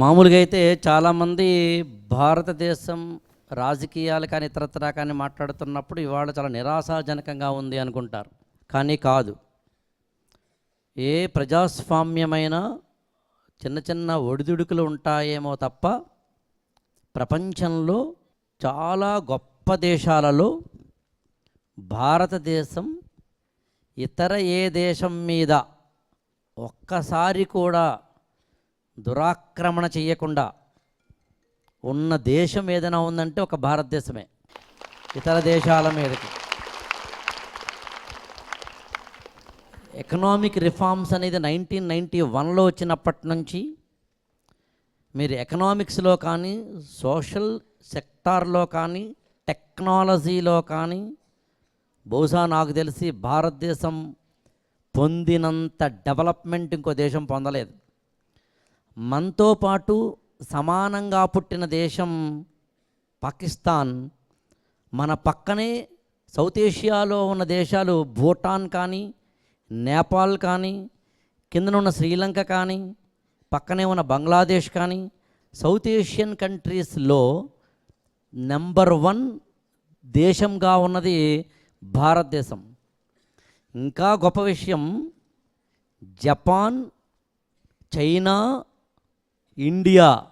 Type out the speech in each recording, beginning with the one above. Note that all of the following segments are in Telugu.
మామూలుగా అయితే చాలామంది భారతదేశం రాజకీయాలు కానీ ఇతరత్రా కానీ మాట్లాడుతున్నప్పుడు ఇవాళ చాలా నిరాశాజనకంగా ఉంది అనుకుంటారు. కానీ కాదు. ఏ ప్రజాస్వామ్యమైన చిన్న చిన్న ఒడిదుడుకులు ఉంటాయేమో తప్ప ప్రపంచంలో చాలా గొప్ప దేశాలలో భారతదేశం ఇతర ఏ దేశం మీద ఒక్కసారి కూడా దురాక్రమణ చేయకుండా ఉన్న దేశం ఏదైనా ఉందంటే ఒక భారతదేశమే. ఇతర దేశాల మీదకి. ఎకనామిక్ రిఫార్మ్స్ అనేది నైన్టీన్ నైంటీ వన్లో వచ్చినప్పటి నుంచి మీరు ఎకనామిక్స్లో కానీ సోషల్ సెక్టార్లో కానీ టెక్నాలజీలో కానీ బహుశా నాకు తెలిసి భారతదేశం పొందినంత డెవలప్మెంట్ ఇంకో దేశం పొందలేదు. మనతో పాటు సమానంగా పుట్టిన దేశం పాకిస్తాన్. మన పక్కనే సౌత్ ఏషియాలో ఉన్న దేశాలు భూటాన్ కానీ నేపాల్ కానీ కిందనున్న శ్రీలంక కానీ పక్కనే ఉన్న బంగ్లాదేశ్ కానీ సౌత్ ఏషియన్ కంట్రీస్లో నెంబర్ వన్ దేశంగా ఉన్నది భారతదేశం. ఇంకా గొప్ప విషయం జపాన్ చైనా ఇండియా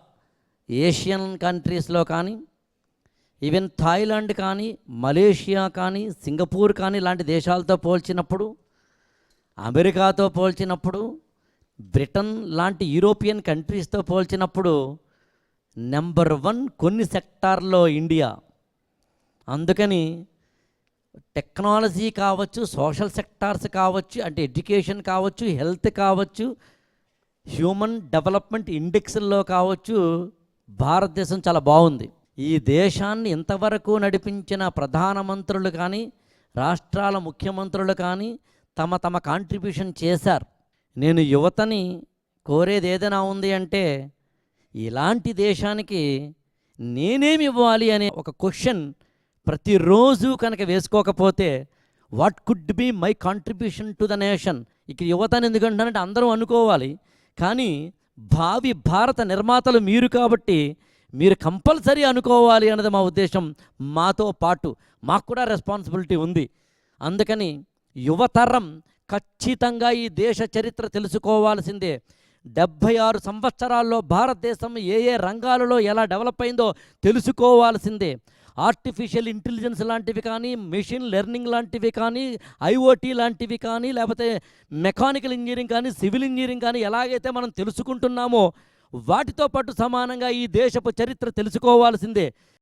ఏషియన్ కంట్రీస్లో కానీ ఈవెన్ థాయిలాండ్ కానీ మలేషియా కానీ సింగపూర్ కానీ లాంటి దేశాలతో పోల్చినప్పుడు అమెరికాతో పోల్చినప్పుడు బ్రిటన్ లాంటి యూరోపియన్ కంట్రీస్తో పోల్చినప్పుడు నెంబర్ వన్ కొన్ని సెక్టార్లో ఇండియా. అందుకని టెక్నాలజీ కావచ్చు సోషల్ సెక్టార్స్ కావచ్చు అంటే ఎడ్యుకేషన్ కావచ్చు హెల్త్ కావచ్చు హ్యూమన్ డెవలప్మెంట్ ఇండెక్స్లో కావచ్చు భారతదేశం చాలా బాగుంది. ఈ దేశాన్ని ఇంతవరకు నడిపించిన ప్రధానమంత్రులు కానీ రాష్ట్రాల ముఖ్యమంత్రులు కానీ తమ తమ కాంట్రిబ్యూషన్ చేశారు. నేను యువతని కోరేది ఏదైనా ఉంది అంటే ఇలాంటి దేశానికి నేనేమి ఇవ్వాలి అనే ఒక క్వశ్చన్ ప్రతిరోజు కనుక వేసుకోకపోతే what could be my contribution to the nation ఇక యువతని ఎందుకంటానంటే అందరూ అనుకోవాలి. కానీ భావి భారత నిర్మాతలు మీరు కాబట్టి మీరు కంపల్సరీ అనుకోవాలి అన్నది మా ఉద్దేశం. మాతో పాటు మాకు కూడా రెస్పాన్సిబిలిటీ ఉంది. అందుకని యువతరం ఖచ్చితంగా ఈ దేశ చరిత్ర తెలుసుకోవాల్సిందే. డెబ్భై ఆరు సంవత్సరాల్లో భారతదేశం ఏ ఏ రంగాలలో ఎలా డెవలప్ అయిందో తెలుసుకోవాల్సిందే. ఆర్టిఫిషియల్ ఇంటెలిజెన్స్ లాంటివి కానీ మెషిన్ లెర్నింగ్ లాంటివి కానీ ఐఓటీ లాంటివి కానీ లేకపోతే మెకానికల్ ఇంజనీరింగ్ కానీ సివిల్ ఇంజనీరింగ్ కానీ ఎలాగైతే మనం తెలుసుకుంటున్నామో వాటితో పాటు సమానంగా ఈ దేశపు చరిత్ర తెలుసుకోవాల్సిందే.